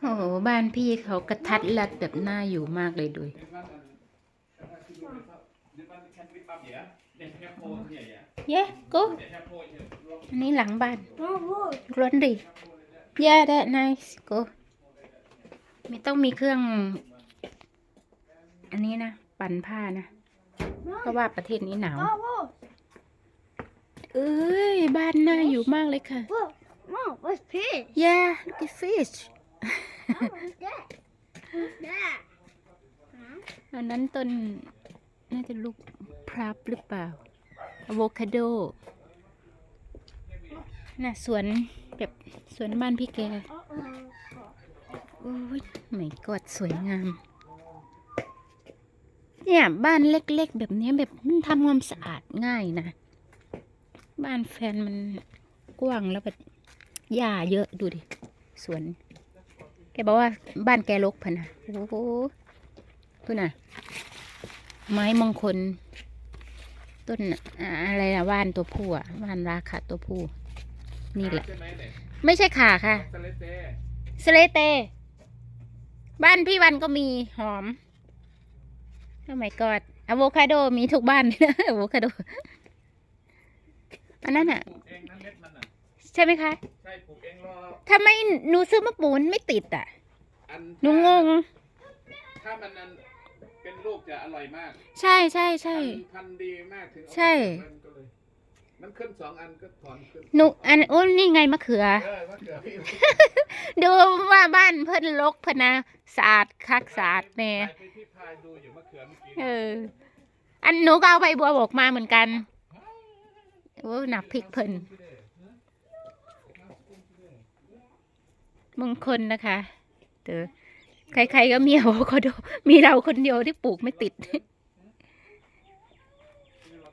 โอ้โหบ้านพี่เขากระทัดรัดแบบน่าอยู่มากเลยดูเย้กูอันนี้หลังบ้าน Oh, look. ร้อนดิย่าได้นายกูไม่ต้องมีเครื่อง อันนี้นะ ปั่นผ้านะ เพราะว่าประเทศนี้หนาว Oh, look. เอ้ย บ้านน่าอยู่มากเลยค่ะ Look. Mom, what's pig? Yeah look at fish Oh, what's that? What's that? อันนั้นต้นน่าจะลูกพรับหรือเปล่าอะโวคาโดน่ะสวนแบบสวนบ้านพี่แก Uh-oh. โอ้ยไม่กอดสวยงาม เนี่ย บ้านเล็กๆ แบบเนี้ยแบบมันทำความสะอาดง่ายนะ บ้านแฟนมันกว้างแล้วแบบหญ้าเยอะดูดิ สวน แกบอกว่าบ้านแกรกพะนะโอ้โหดูน่ะ ไม้มงคล ต้นอ่าอะไรนะว่านตัวผู้อะว่านราคาตัวผู้ นี่แหละ ไม่ใช่ขาค่ะ สเลเต้สเลเตบ้านพี่วันก็มีหอมโอ้ my god อะโวคาโดมีทุกบ้านเลยนะอะโวคาโด อันนั้นอะ ปลูกเองนั่นเม็ดมันอะใช่ไหมคะ ใช่ปลูกเองรอทำไมหนูซื้อมาปลูกมันไม่ติดอะ อันหนูงง ถ้ามันนั้นเป็นลูกจะอร่อยมากใช่ใช่ใช่ พันธุ์พันธุ์ดีมากถึงเอาใช่ มันก็เลยมันขึ้นสองอันก็ถอนขึ้นหนูอันโอ้นี่ไงมะเขือ เออมะเขือพี่ดูว่าบ้านเพิ่นรกพะนะสะอาดคักสะอาดแน่ไปที่พายดูอยู่มะเขือเมื่อกี้เออ อันหนูก็เอาใบบัวบกมาเหมือนกันโอ้หนักพริกเพิ่น มงคลนะคะเตอใครๆก็มีอโวคาโด มีเราคนเดียวที่ปลูกไม่ติด